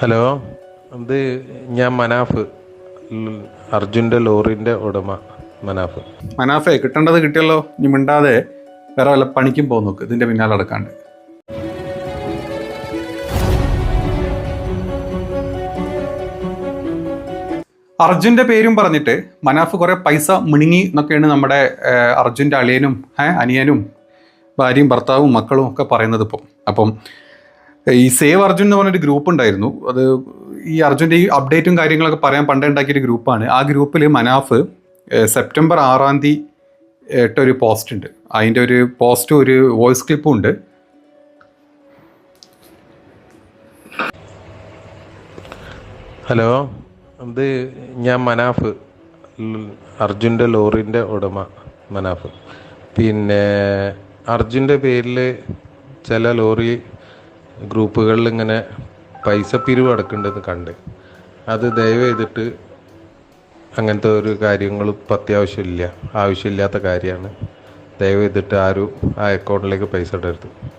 Hello ഇത് ഞാൻ മനാഫ്. അർജുന്റെ ലോറിന്റെ ഉടമ മനാഫ്. മനാഫേ കിട്ടേണ്ടത് കിട്ടിയല്ലോ. ഇനി മിണ്ടാതെ വേറെ വല്ല പണിക്കും പോകും നോക്ക്. ഇതിന്റെ പിന്നാലെ അടക്കാണ്ട് അർജുന്റെ പേരും പറഞ്ഞിട്ട് മനാഫ് കുറേ പൈസ മിണുങ്ങി എന്നൊക്കെയാണ് നമ്മുടെ അർജുന്റെ അളിയനും അനിയനും ഭാര്യയും ഭർത്താവും മക്കളും ഒക്കെ പറയുന്നത് ഇപ്പം. അപ്പം ഈ സേവ് അർജുൻ എന്ന് പറഞ്ഞൊരു ഗ്രൂപ്പ് ഉണ്ടായിരുന്നു. അത് ഈ അർജുന്റെ ഈ അപ്ഡേറ്റും കാര്യങ്ങളൊക്കെ പറയാൻ പണ്ടേ ഉണ്ടാക്കിയൊരു ഗ്രൂപ്പാണ് ആ ഗ്രൂപ്പിൽ മനാഫ് സെപ്റ്റംബർ ആറാം തീയതി ഇട്ട ഒരു പോസ്റ്റ് ഉണ്ട്. അതിന്റെ ഒരു പോസ്റ്റും ഒരു വോയിസ് ക്ലിപ്പും ഉണ്ട്. ഹലോ ഇത് ഞാൻ മനാഫ്. അർജുന്റെ ലോറിന്റെ ഉടമ മനാഫ്. പിന്നെ അർജുന്റെ പേരിൽ ചില ലോറി ഗ്രൂപ്പുകളിൽ ഇങ്ങനെ പൈസ പിരിവ് അടക്കേണ്ടതെന്ന് കണ്ട്. അത് ദയവ് ചെയ്തിട്ട് അങ്ങനത്തെ ഒരു കാര്യങ്ങളും ഇപ്പം അത്യാവശ്യമില്ല. ആവശ്യമില്ലാത്ത കാര്യമാണ്. ദയവ് ചെയ്തിട്ട് ആരും ആ അക്കൗണ്ടിലേക്ക് പൈസ ഇടരുത്.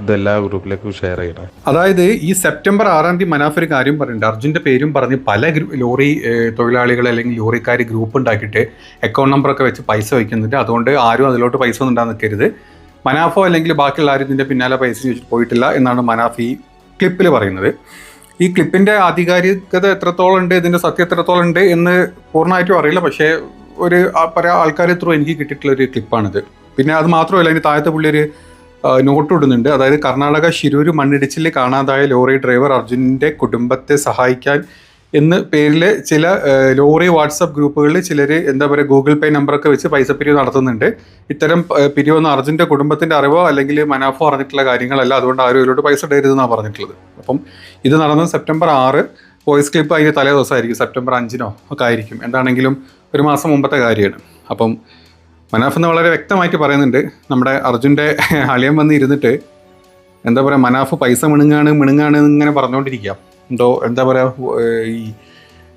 ഇതെല്ലാ ഗ്രൂപ്പിലേക്കും ഷെയർ ചെയ്യണം. അതായത് ഈ സെപ്റ്റംബർ ആറാം തീയതി മനാഫ് ഒരു കാര്യം പറയുന്നുണ്ട്. അർജുന്റെ പേരും പറഞ്ഞ് പല ലോറി തൊഴിലാളികൾ അല്ലെങ്കിൽ ലോറിക്കാർ ഗ്രൂപ്പ് ഉണ്ടാക്കിയിട്ട് അക്കൗണ്ട് നമ്പറൊക്കെ വെച്ച് പൈസ വയ്ക്കുന്നുണ്ട്. അതുകൊണ്ട് ആരും അതിലോട്ട് പൈസ ഒന്നും ഉണ്ടാകാൻ നിൽക്കരുത്. മനാഫോ അല്ലെങ്കിൽ ബാക്കിയുള്ള ആരും ഇതിന്റെ പിന്നാലെ പൈസ ചോദിച്ചിട്ട് പോയിട്ടില്ല എന്നാണ് മനാഫ് ക്ലിപ്പിൽ പറയുന്നത്. ഈ ക്ലിപ്പിന്റെ ആധികാരികത എത്രത്തോളം ഉണ്ട് ഇതിന്റെ സത്യം എത്രത്തോളം ഉണ്ട് എന്ന് പൂർണമായിട്ടും അറിയില്ല. പക്ഷേ ഒരു പല ആൾക്കാർ ത്രൂ എനിക്ക് കിട്ടിയിട്ടുള്ള ഒരു ക്ലിപ്പാണിത്. പിന്നെ അത് മാത്രമല്ല അതിന് താഴത്തെ പുള്ളി ഒരു നോട്ട് ഇടുന്നുണ്ട്. അതായത് കർണാടക ശിരൂർ മണ്ണിടിച്ചിൽ കാണാതായ ലോറി ഡ്രൈവർ അർജുനന്റെ കുടുംബത്തെ സഹായിക്കാൻ എന്ന് പേരിൽ ചില ലോറി വാട്സപ്പ് ഗ്രൂപ്പുകളിൽ ചിലർ എന്താ പറയുക ഗൂഗിൾ പേ നമ്പറൊക്കെ വെച്ച് പൈസ പിരിവ് നടത്തുന്നുണ്ട്. ഇത്തരം പിരിവൊന്നും അർജുന്റെ കുടുംബത്തിന്റെ അറിവോ അല്ലെങ്കിൽ മനാഫോ അറിഞ്ഞിട്ടുള്ള കാര്യങ്ങളല്ല. അതുകൊണ്ട് ആരും ഇതിലോട്ട് പൈസ ഇടരുതെന്നാണ് പറഞ്ഞിട്ടുള്ളത്. അപ്പം ഇത് നടന്നത് സെപ്റ്റംബർ ആറ്. വോയിസ് ക്ലിപ്പ് അതിന്റെ തലേ ദിവസമായിരിക്കും. സെപ്റ്റംബർ അഞ്ചിനോ ഒക്കെ ആയിരിക്കും. എന്താണെങ്കിലും ഒരു മാസം മുമ്പത്തെ കാര്യമാണ്. അപ്പം മനാഫ് എന്ന് വളരെ വ്യക്തമായിട്ട് പറയുന്നുണ്ട്. നമ്മുടെ അർജുന്റെ അളിയൻ വന്ന് ഇരുന്നിട്ട് എന്താ പറയുക മനാഫ് പൈസ മിണുങ്ങാണ് മിണുങ്ങാണ് ഇങ്ങനെ പറഞ്ഞുകൊണ്ടിരിക്കുക. എന്തോ എന്താ പറയുക ഈ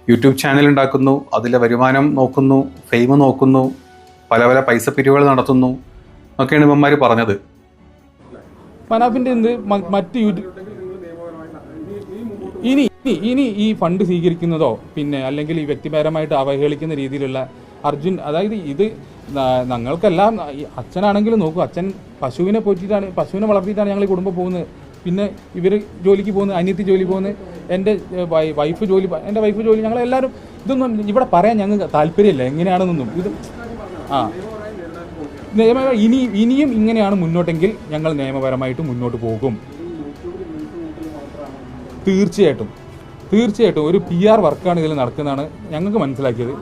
യൂട്യൂബ് ചാനൽ ഉണ്ടാക്കുന്നു അതിലെ വരുമാനം നോക്കുന്നു ഫെയിം നോക്കുന്നു പല പല പൈസ പിരിവുകൾ നടത്തുന്നു ഒക്കെയാണ് ഇവന്മാർ പറഞ്ഞത്. മനാഫിന്റെ എന്ത് മറ്റ് ഇനി ഇനി ഇനി ഈ ഫണ്ട് സ്വീകരിക്കുന്നതോ പിന്നെ അല്ലെങ്കിൽ ഈ വ്യക്തിപരമായിട്ട് അവഹേളിക്കുന്ന രീതിയിലുള്ള അർജുൻ അതായത് ഇത് ഞങ്ങൾക്കെല്ലാം അച്ഛനാണെങ്കിലും നോക്കൂ അച്ഛൻ പശുവിനെ പോറ്റിയിട്ടാണ് പശുവിനെ വളർത്തിയിട്ടാണ് ഞങ്ങൾ കുടുംബം പോകുന്നത്. പിന്നെ ഇവർ ജോലിക്ക് പോകുന്നത് അനിയത്തി ജോലി പോകുന്നത് എന്റെ വൈഫ് ജോലി എന്റെ വൈഫ് ജോലി ഞങ്ങളെല്ലാവരും ഇതൊന്നും ഇവിടെ പറയാൻ ഞങ്ങൾക്ക് താല്പര്യമില്ല എങ്ങനെയാണെന്നൊന്നും. ഇത് ആ. നിയമ ഇനി ഇനിയും ഇങ്ങനെയാണ് മുന്നോട്ടെങ്കിൽ ഞങ്ങൾ നിയമപരമായിട്ട് മുന്നോട്ട് പോകും. തീർച്ചയായിട്ടും. തീർച്ചയായിട്ടും ഒരു പി ആർ വർക്കാണ് ഇതിൽ നടക്കുന്നതാണ് ഞങ്ങൾക്ക് മനസ്സിലാക്കിയത്.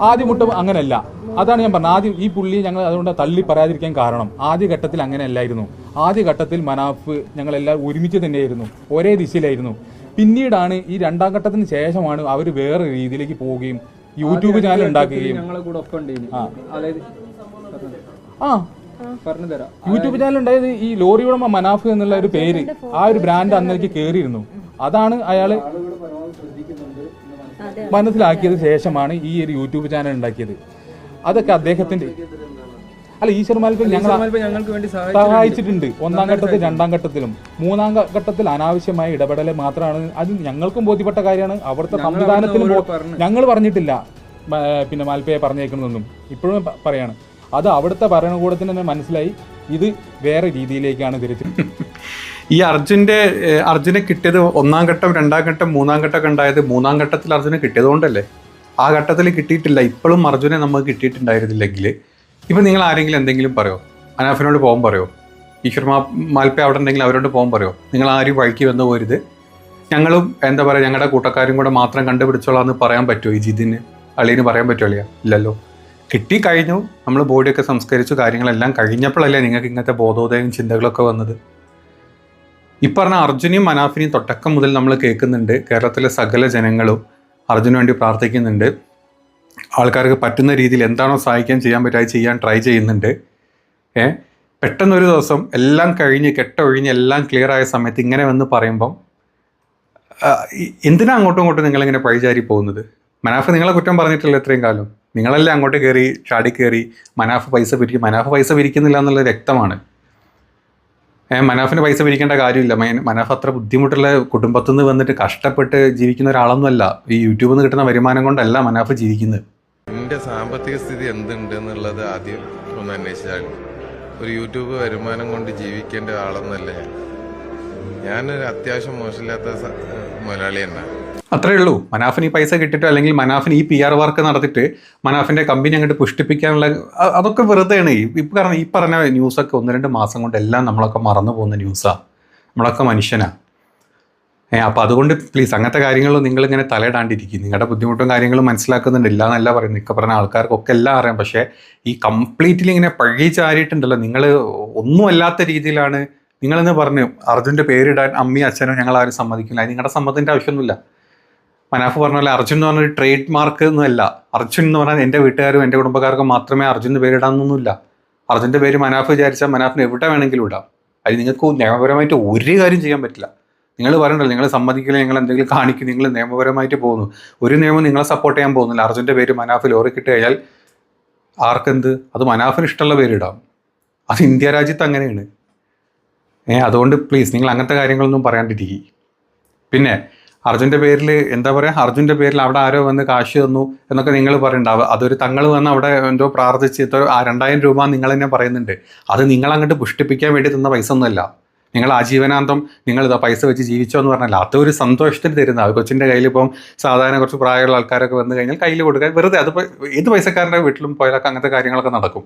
ആദ്യം മുട്ട അങ്ങനെയല്ല അതാണ് ഞാൻ പറഞ്ഞത്. ആദ്യം ഈ പുള്ളി ഞങ്ങൾ അതുകൊണ്ട് തള്ളി പറയാതിരിക്കാൻ കാരണം. ആദ്യ ഘട്ടത്തിൽ അങ്ങനെയല്ലായിരുന്നു. ആദ്യ ഘട്ടത്തിൽ മനാഫ് ഞങ്ങളെല്ലാം ഒരുമിച്ച് തന്നെയായിരുന്നു ഒരേ ദിശയിലായിരുന്നു. പിന്നീടാണ് ഈ രണ്ടാം ഘട്ടത്തിന് ശേഷമാണ് അവർ വേറെ രീതിയിലേക്ക് പോവുകയും യൂട്യൂബ് ചാനൽ ഉണ്ടാക്കുകയും. ആ. യൂട്യൂബ് ചാനൽ ഉണ്ടായത് ഈ ലോറി ഉടമ മനാഫ് എന്നുള്ള ഒരു പേര് ആ ഒരു ബ്രാൻഡ് അന്നേക്ക് കയറിയിരുന്നു അതാണ് അയാൾ മനസ്സിലാക്കിയത് ശേഷമാണ് ഈ ഒരു യൂട്യൂബ് ചാനൽ ഉണ്ടാക്കിയത്. അതൊക്കെ അദ്ദേഹത്തിന്റെ അല്ല ഈശ്വർ മാൽപ്പൽ ഞങ്ങൾ ഇപ്പൊ ഞങ്ങൾക്ക് വേണ്ടി സഹായിച്ചിട്ടുണ്ട്. ഒന്നാം ഘട്ടത്തിൽ രണ്ടാം ഘട്ടത്തിലും. മൂന്നാം ഘട്ടത്തിൽ അനാവശ്യമായ ഇടപെടൽ മാത്രമാണ്. അത് ഞങ്ങൾക്കും ബോധ്യപ്പെട്ട കാര്യമാണ്. അവിടുത്തെ സംവിധാനത്തിലും ഞങ്ങൾ പറഞ്ഞിട്ടില്ല. പിന്നെ മാൽപ്പയെ പറഞ്ഞേക്കുന്നതൊന്നും. ഇപ്പോഴും പറയാണ്. അത് അവിടുത്തെ ഭരണകൂടത്തിന് തന്നെ മനസ്സിലായി. ഇത് വേറെ രീതിയിലേക്കാണ് തിരിച്ചു. ഈ അർജുന്റെ അർജുനെ കിട്ടിയത് ഒന്നാം ഘട്ടം രണ്ടാം ഘട്ടം മൂന്നാം ഘട്ടമൊക്കെ ഉണ്ടായത് മൂന്നാം ഘട്ടത്തിൽ അർജുനെ കിട്ടിയത് കൊണ്ടല്ലേ ആ ഘട്ടത്തിൽ കിട്ടിയിട്ടില്ല. ഇപ്പോഴും അർജുനെ നമുക്ക് കിട്ടിയിട്ടുണ്ടായിരുന്നില്ലെങ്കിൽ ഇപ്പം നിങ്ങൾ ആരെങ്കിലും എന്തെങ്കിലും പറയോ? അനാഫിനോട് പോകാൻ പറയോ? ഈശ്വർ മാ മാൽപ്പ അവിടെ ഉണ്ടെങ്കിൽ അവരോട് പോകാൻ പറയോ? നിങ്ങൾ ആരും വഴിക്ക് വന്നു പോരുത്. ഞങ്ങളും എന്താ പറയുക ഞങ്ങളുടെ കൂട്ടക്കാരും കൂടെ മാത്രം കണ്ടുപിടിച്ചോളാം എന്ന് പറയാൻ പറ്റുമോ? ഈ ജിതിന് അളിയന് പറയാൻ പറ്റുമോ ഇല്ലല്ലോ. കിട്ടി കഴിഞ്ഞു. നമ്മൾ ബോഡിയൊക്കെ സംസ്കരിച്ചു കാര്യങ്ങളെല്ലാം കഴിഞ്ഞപ്പോഴല്ലേ നിങ്ങൾക്ക് ഇങ്ങനത്തെ ബോധോദയം ചിന്തകളൊക്കെ വന്നത്. ഈ പറഞ്ഞ അർജുനെയും തൊട്ടക്കം മുതൽ നമ്മൾ കേൾക്കുന്നുണ്ട്. കേരളത്തിലെ സകല ജനങ്ങളും അർജുന് വേണ്ടി പ്രാർത്ഥിക്കുന്നുണ്ട്. ആൾക്കാർക്ക് പറ്റുന്ന രീതിയിൽ എന്താണോ സഹായിക്കാൻ ചെയ്യാൻ പറ്റുക അത് ചെയ്യാൻ ട്രൈ ചെയ്യുന്നുണ്ട്. ഏ പെട്ടെന്നൊരു ദിവസം എല്ലാം കഴിഞ്ഞ് കെട്ടൊഴിഞ്ഞ് എല്ലാം ക്ലിയർ ആയ സമയത്ത് ഇങ്ങനെ വന്ന് പറയുമ്പം എന്തിനാ അങ്ങോട്ടും ഇങ്ങോട്ടും നിങ്ങളിങ്ങനെ പഴിചാരി പോകുന്നത്? മനാഫ് നിങ്ങളെ കുറ്റം പറഞ്ഞിട്ടില്ല ഇത്രയും കാലം. നിങ്ങളല്ലേ അങ്ങോട്ട് കയറി ചാടി കയറി മനാഫ് പൈസ പിരിക്കും മനാഫ് പൈസ പിരിക്കുന്നില്ല എന്നുള്ളത് വ്യക്തമാണ്. ഏഹ് മനാഫിന് പൈസ പിരിക്കേണ്ട കാര്യമില്ല. മനാഫ് അത്ര ബുദ്ധിമുട്ടുള്ള കുടുംബത്തിൽ നിന്ന് വന്നിട്ട് കഷ്ടപ്പെട്ട് ജീവിക്കുന്ന ഒരാളൊന്നുമല്ല. ഈ യൂട്യൂബിൽ നിന്ന് കിട്ടുന്ന വരുമാനം കൊണ്ടല്ല മനാഫ് ജീവിക്കുന്നത്. എന്റെ സാമ്പത്തിക സ്ഥിതി എന്തുണ്ട് എന്നുള്ളത് ആദ്യം ഒന്ന് അന്വേഷിച്ചാൽ ഒരു യൂട്യൂബ് വരുമാനം കൊണ്ട് ജീവിക്കേണ്ട ആളൊന്നല്ല ഞാൻ. ഞാനൊരു അത്യാവശ്യം മോശമില്ലാത്ത മുതലാളി തന്നെ. അത്രേ ഉള്ളൂ. മനാഫിന് ഈ പൈസ കിട്ടിയിട്ടോ അല്ലെങ്കിൽ മനാഫിന് ഈ പി ആർ വർക്ക് നടത്തിയിട്ട് മനാഫിന്റെ കമ്പനി അങ്ങോട്ട് പുഷ്ടിപ്പിക്കാനുള്ള അതൊക്കെ വെറുതെയാണ്. ഇപ്പം കാരണം ഈ പറഞ്ഞ ന്യൂസൊക്കെ ഒന്ന് രണ്ട് മാസം കൊണ്ട് എല്ലാം നമ്മളൊക്കെ മറന്നു പോകുന്ന ന്യൂസാണ് നമ്മളൊക്കെ മനുഷ്യനാ. ഏ അപ്പം അതുകൊണ്ട് പ്ലീസ് അങ്ങനത്തെ കാര്യങ്ങളും നിങ്ങളിങ്ങനെ തലയിടാണ്ടിരിക്കും. നിങ്ങളുടെ ബുദ്ധിമുട്ടും കാര്യങ്ങളും മനസ്സിലാക്കുന്നുണ്ട്. ഇല്ല എന്നല്ല പറയുന്നത്. നിക്ക പറഞ്ഞ ആൾക്കാർക്കൊക്കെ എല്ലാം അറിയാം. പക്ഷേ ഈ കംപ്ലീറ്റ്ലി ഇങ്ങനെ പഴി ചാരിയിട്ടുണ്ടല്ലോ. നിങ്ങൾ ഒന്നും അല്ലാത്ത രീതിയിലാണ് നിങ്ങളെന്ന് പറഞ്ഞു അർജുന്റെ പേരിടാൻ അമ്മയും അച്ഛനും ഞങ്ങൾ ആരും സമ്മതിക്കില്ല. നിങ്ങളുടെ സമ്മതത്തിന്റെ ആവശ്യമൊന്നുമില്ല. മനാഫ് പറഞ്ഞ പോലെ അർജുൻ എന്ന് പറഞ്ഞൊരു ട്രേഡ് മാർക്ക് ഒന്നുമല്ല അർജുൻ എന്ന് പറഞ്ഞാൽ എന്റെ വീട്ടുകാരും എന്റെ കുടുംബക്കാർക്കും മാത്രമേ അർജുന്റെ പേരിടാമെന്നൊന്നുമില്ല അർജുന്റെ പേര് മനാഫ് വിചാരിച്ചാൽ മനാഫിന് എവിടെ വേണമെങ്കിലും ഇടാം. അത് നിങ്ങൾക്ക് നിയമപരമായിട്ട് ഒരു കാര്യം ചെയ്യാൻ പറ്റില്ല. നിങ്ങൾ പറയണ്ടല്ലോ നിങ്ങൾ സമ്മതിക്കില്ല നിങ്ങൾ എന്തെങ്കിലും കാണിക്കും നിങ്ങൾ നിയമപരമായിട്ട് പോകുന്നു. ഒരു നിയമം നിങ്ങളെ സപ്പോർട്ട് ചെയ്യാൻ പോകുന്നില്ല. അർജുന്റെ പേര് മനാഫിൽ ലോറി കിട്ടി കഴിഞ്ഞാൽ ആർക്കെന്ത്? അത് മനാഫിന് ഇഷ്ടമുള്ള പേരിടാം. അത് ഇന്ത്യ രാജ്യത്ത് അങ്ങനെയാണ്. ഏ അതുകൊണ്ട് പ്ലീസ് നിങ്ങൾ അങ്ങനത്തെ കാര്യങ്ങളൊന്നും പറയാണ്ടിരിക്കി. പിന്നെ അർജുന്റെ പേരിൽ എന്താ പറയുക അർജുന്റെ പേരിൽ അവിടെ ആരോ വന്ന് കാശ് തന്നു എന്നൊക്കെ നിങ്ങൾ പറയണ്ടാവുക അതൊരു തങ്ങൾ വന്ന് അവിടെ എന്തോ പ്രാർത്ഥിച്ച് ആ രണ്ടായിരം രൂപ നിങ്ങൾ തന്നെ പറയുന്നുണ്ട്. അത് നിങ്ങൾ അങ്ങോട്ട് പുഷ്ടിപ്പിക്കാൻ വേണ്ടി തന്ന പൈസ ഒന്നുമല്ല. നിങ്ങൾ ആജീവനാന്തം നിങ്ങൾ ഇതാ പൈസ വെച്ച് ജീവിച്ചോ എന്ന് പറഞ്ഞാൽ അതൊരു സന്തോഷത്തിന് തരുന്ന ആ കൊച്ചിന്റെ കയ്യിൽ ഇപ്പം സാധാരണ കുറച്ച് പ്രായമുള്ള ആൾക്കാരൊക്കെ വന്നു കഴിഞ്ഞാൽ കയ്യിൽ കൊടുക്കാൻ വെറുതെ അതിപ്പോൾ ഏത് പൈസക്കാരന്റെ വീട്ടിലും പോയാലൊക്കെ അങ്ങനത്തെ കാര്യങ്ങളൊക്കെ നടക്കും.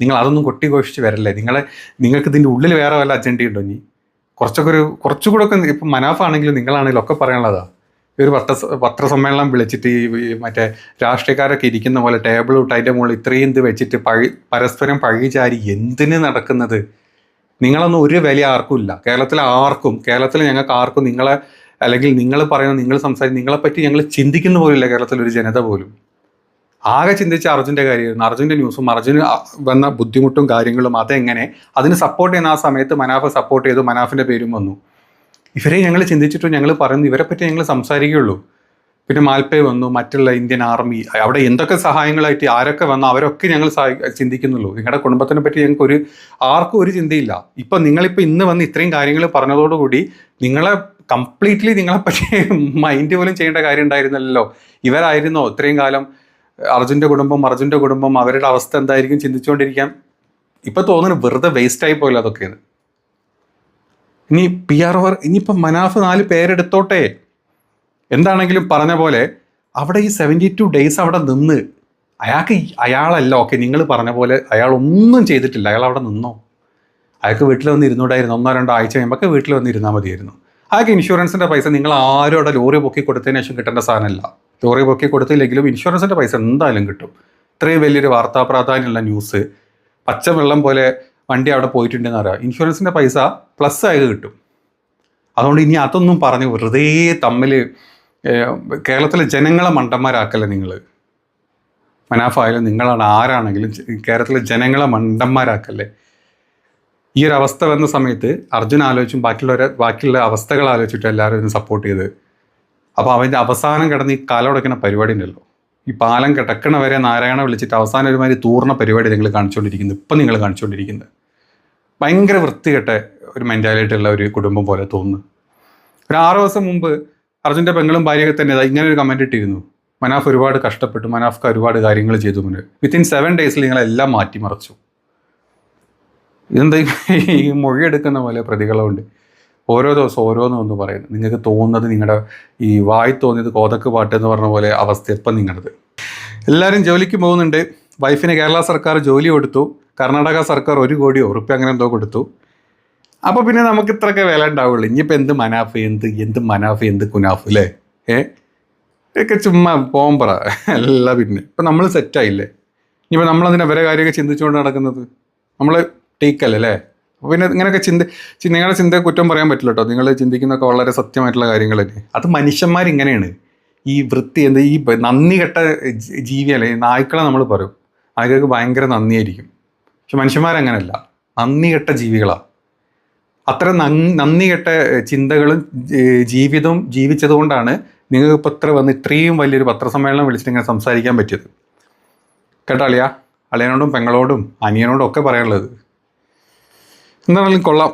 നിങ്ങൾ അതൊന്നും കൊട്ടിഘോഷിച്ച് വരല്ലേ? നിങ്ങളെ നിങ്ങൾക്ക് ഇതിന്റെ ഉള്ളിൽ വേറെ വല്ല അജണ്ടിയുണ്ടോ ഇനി? കുറച്ചൊക്കെ ഒരു കുറച്ചുകൂടെ ഒക്കെ ഇപ്പം മനാഫാണെങ്കിലും നിങ്ങളാണെങ്കിലും ഒക്കെ പറയാനുള്ളതാ. ഒരു പത്ര പത്രസമ്മേളനം വിളിച്ചിട്ട് ഈ മറ്റേ രാഷ്ട്രീയക്കാരൊക്കെ ഇരിക്കുന്ന പോലെ ടേബിൾ ഇട്ട് അതിന്റെ മുകളിൽ ഇത്രയും ഇത് വെച്ചിട്ട് പഴി പരസ്പരം പഴിചാരി എന്തിന് നടക്കുന്നത്? നിങ്ങളൊന്നും ഒരു വില ആർക്കും ഇല്ല. കേരളത്തിലെ ആർക്കും കേരളത്തിൽ ഞങ്ങൾക്ക് ആർക്കും നിങ്ങളെ അല്ലെങ്കിൽ നിങ്ങൾ പറയുന്ന നിങ്ങൾ സംസാരിക്കും നിങ്ങളെപ്പറ്റി ഞങ്ങൾ ചിന്തിക്കുന്ന പോലില്ല കേരളത്തിലെ ഒരു ജനത പോലും. ആകെ ചിന്തിച്ച അർജുന്റെ കാര്യമായിരുന്നു. അർജുന്റെ ന്യൂസും അർജുന് വന്ന ബുദ്ധിമുട്ടും കാര്യങ്ങളും അതെങ്ങനെ അതിന് സപ്പോർട്ട് ചെയ്യുന്ന ആ സമയത്ത് മനാഫ് സപ്പോർട്ട് ചെയ്തു മനാഫിന്റെ പേരും വന്നു. ഇവരെ ഞങ്ങൾ ചിന്തിച്ചിട്ടും ഞങ്ങൾ പറയുന്നു ഇവരെപ്പറ്റി ഞങ്ങൾ സംസാരിക്കുകയുള്ളൂ. പിന്നെ മാൽപ്പേ വന്നു മറ്റുള്ള ഇന്ത്യൻ ആർമി അവിടെ എന്തൊക്കെ സഹായങ്ങളായിട്ട് ആരൊക്കെ വന്നു അവരൊക്കെ ഞങ്ങൾ ചിന്തിക്കുന്നുള്ളൂ. നിങ്ങളുടെ കുടുംബത്തിനെ പറ്റി ഞങ്ങൾക്ക് ഒരു ആർക്കും ഒരു ചിന്തയില്ല. ഇപ്പം നിങ്ങളിപ്പോൾ ഇന്ന് വന്ന് ഇത്രയും കാര്യങ്ങൾ പറഞ്ഞതോടുകൂടി നിങ്ങളെ കംപ്ലീറ്റ്ലി നിങ്ങളെ പറ്റി മൈൻഡ് പോലും ചെയ്യേണ്ട കാര്യം ഉണ്ടായിരുന്നല്ലോ. ഇവരായിരുന്നോ ഇത്രയും കാലം? അർജുന്റെ കുടുംബം അർജുന്റെ കുടുംബം അവരുടെ അവസ്ഥ എന്തായിരിക്കും ചിന്തിച്ചുകൊണ്ടിരിക്കാം ഇപ്പം തോന്നുന്നു വെറുതെ വേസ്റ്റ് ആയി പോയില്ല അതൊക്കെയാണ് ഇനി പി ആർ ഓർ ഇനിയിപ്പം മനാഫ് നാല് പേരെടുത്തോട്ടെ? എന്താണെങ്കിലും പറഞ്ഞ പോലെ അവിടെ ഈ സെവന്റി ടു ഡേയ്സ് അവിടെ നിന്ന് അയാൾക്ക് അയാളല്ല ഓക്കെ നിങ്ങൾ പറഞ്ഞ പോലെ അയാൾ ഒന്നും ചെയ്തിട്ടില്ല. അയാൾ അവിടെ നിന്നോ? അയാൾക്ക് വീട്ടിൽ വന്ന് ഇരുന്നൂടായിരുന്നു. ഒന്നോ രണ്ടോ ആഴ്ച കഴിയുമ്പോൾ വീട്ടിൽ വന്ന് ഇരുന്നാൽ മതിയായിരുന്നു. അയാൾക്ക് ഇൻഷുറൻസിന്റെ പൈസ നിങ്ങൾ ആരും അവിടെ ലോറി പൊക്കി കൊടുത്തതിന് ശേഷം കിട്ടേണ്ട സാധനമല്ല. ലോറി പൊക്കി കൊടുത്തില്ലെങ്കിലും ഇൻഷുറൻസിന്റെ പൈസ എന്തായാലും കിട്ടും. ഇത്രയും വലിയൊരു വാർത്താ പ്രാധാന്യമുള്ള ന്യൂസ് പച്ചവെള്ളം പോലെ വണ്ടി അവിടെ പോയിട്ടുണ്ടെന്ന് അറിയാം. ഇൻഷുറൻസിന്റെ പൈസ പ്ലസ് ആയി കിട്ടും. അതുകൊണ്ട് ഇനി അതൊന്നും പറഞ്ഞ് വെറുതെ തമ്മിൽ കേരളത്തിലെ ജനങ്ങളെ മണ്ടന്മാരാക്കല്ലേ നിങ്ങൾ മനാഫായാലും നിങ്ങളാണ് ആരാണെങ്കിലും കേരളത്തിലെ ജനങ്ങളെ മണ്ടന്മാരാക്കല്ലേ? ഈ ഒരു അവസ്ഥ വന്ന സമയത്ത് അർജുൻ ആലോചിച്ചും ബാക്കിയുള്ളവരെ ബാക്കിയുള്ള അവസ്ഥകൾ ആലോചിച്ചിട്ട് എല്ലാവരും സപ്പോർട്ട് ചെയ്ത്. അപ്പോൾ അവന്റെ അവസാനം കിടന്ന് ഈ കാലമുടക്കുന്ന പരിപാടി ഉണ്ടല്ലോ. ഈ പാലം കിടക്കണവരെ നാരായണ വിളിച്ചിട്ട് അവസാനം ഒരുമാതിരി തൂർണ പരിപാടി നിങ്ങൾ കാണിച്ചുകൊണ്ടിരിക്കുന്നത് ഇപ്പം നിങ്ങൾ കാണിച്ചുകൊണ്ടിരിക്കുന്നത് ഭയങ്കര വൃത്തികെട്ട ഒരു മെന്റാലിറ്റി ഉള്ള ഒരു കുടുംബം പോലെ തോന്നുന്നു. ഒരു ആറ് ദിവസം മുമ്പ് അർജുന്റെ പെങ്ങളും ഭാര്യയൊക്കെ തന്നെ ഇങ്ങനെ ഒരു കമന്റ് ഇട്ടിരുന്നു. മനാഫ് ഒരുപാട് കഷ്ടപ്പെട്ടു. മനാഫ്ക്ക് ഒരുപാട് കാര്യങ്ങൾ ചെയ്തു മുന്നേ വിത്തിൻ സെവൻ ഡേയ്സിൽ നിങ്ങളെല്ലാം മാറ്റിമറിച്ചു. ഇതെന്താ ഈ- മൊഴിയെടുക്കുന്ന പോലെ പ്രതികളുണ്ട്. ഓരോ ദിവസം ഓരോന്നും ഒന്ന് പറയുന്നു. നിങ്ങൾക്ക് തോന്നുന്നത് നിങ്ങളുടെ ഈ വായി തോന്നിയത് കോതക്ക് പാട്ട് എന്ന് പറഞ്ഞ പോലെ അവസ്ഥ ഇപ്പം നിങ്ങളത് എല്ലാവരും ജോലിക്ക് പോകുന്നുണ്ട്. വൈഫിന് കേരള സർക്കാർ ജോലി കൊടുത്തു. കർണാടക സർക്കാർ ഒരു കോടിയോ ഉറുപ്പ് അങ്ങനെ എന്തോ കൊടുത്തു. അപ്പോൾ പിന്നെ നമുക്ക് ഇത്രയൊക്കെ വില ഉണ്ടാവുള്ളൂ. ഇനിയിപ്പോൾ എന്ത് മനാഫ് എന്ത് എന്ത് മനാഫ് എന്ത് കുനാഫ് അല്ലേ ഏ? ഒക്കെ ചുമ്മാ പോകുമ്പറ അല്ല പിന്നെ. ഇപ്പം നമ്മൾ സെറ്റായില്ലേ ഇനിയിപ്പോൾ നമ്മളതിനെ വരെ കാര്യമൊക്കെ ചിന്തിച്ചുകൊണ്ട് നടക്കുന്നത്? നമ്മൾ ടീക്കല്ലേ പിന്നെ ഇങ്ങനെയൊക്കെ ചിന്ത നിങ്ങളുടെ ചിന്ത കുറ്റം പറയാൻ പറ്റില്ല കേട്ടോ നിങ്ങൾ ചിന്തിക്കുന്നൊക്കെ വളരെ സത്യമായിട്ടുള്ള കാര്യങ്ങൾ തന്നെ. അത് മനുഷ്യന്മാരിങ്ങനെയാണ് ഈ വൃത്തി എന്ത് ഈ നന്ദി കെട്ട ജീവി ജീവിയല്ലേ നായ്ക്കളെ നമ്മൾ പറയും. നായ്ക്കൾക്ക് ഭയങ്കര നന്ദിയായിരിക്കും. പക്ഷെ മനുഷ്യന്മാരങ്ങനല്ല. നന്ദി കെട്ട ജീവികളാണ് അത്ര നന്ദി കെട്ട ചിന്തകളും ജീവിതവും ജീവിച്ചതുകൊണ്ടാണ് നിങ്ങൾക്ക് ഇപ്പോൾ ഇത്ര വന്ന് ഇത്രയും വലിയൊരു പത്രസമ്മേളനം വിളിച്ചിട്ട് ഇങ്ങനെ സംസാരിക്കാൻ പറ്റിയത്. കേട്ടോ അളിയ? അളിയനോടും പെങ്ങളോടും അനിയനോടും ഒക്കെ പറയാനുള്ളത്. എന്താണെങ്കിലും കൊള്ളാം.